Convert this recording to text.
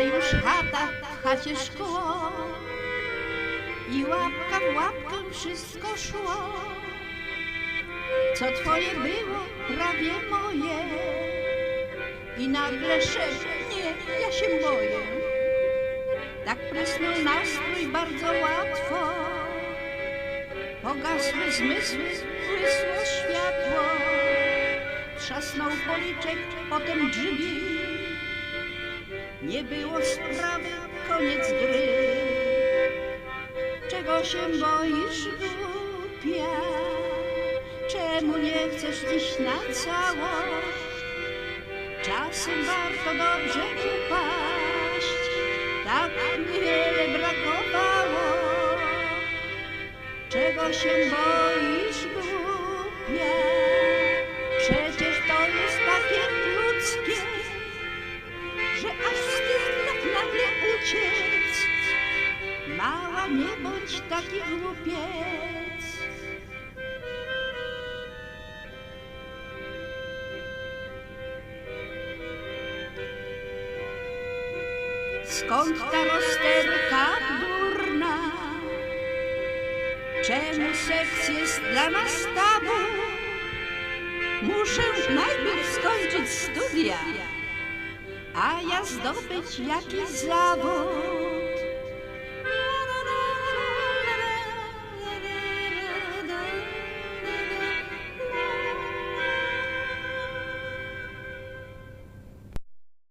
już chata, w chacie szkło i łapka w łapkę wszystko szło. Co twoje było, prawie moje i nagle szef, nie, ja się boję. Tak prysnął nastrój bardzo łatwo, pogasły zmysły, błysło światło. Trzasnął policzek, potem drzwi. Nie było sprawy, koniec gry. Czego się boisz, głupia? Czemu nie chcesz dziś na całość? Czasem warto dobrze upaść, tak niewiele brakowało. Czego się boisz, głupia? Przecież to jest takie ludzkie, że aż nagle uciec. Mała, nie bądź taki głupiec. Skąd ta rozterka durna? Czemu seks jest dla nas tabu? Muszę najpierw skończyć studia, a ja zdobyć jakiś zawód.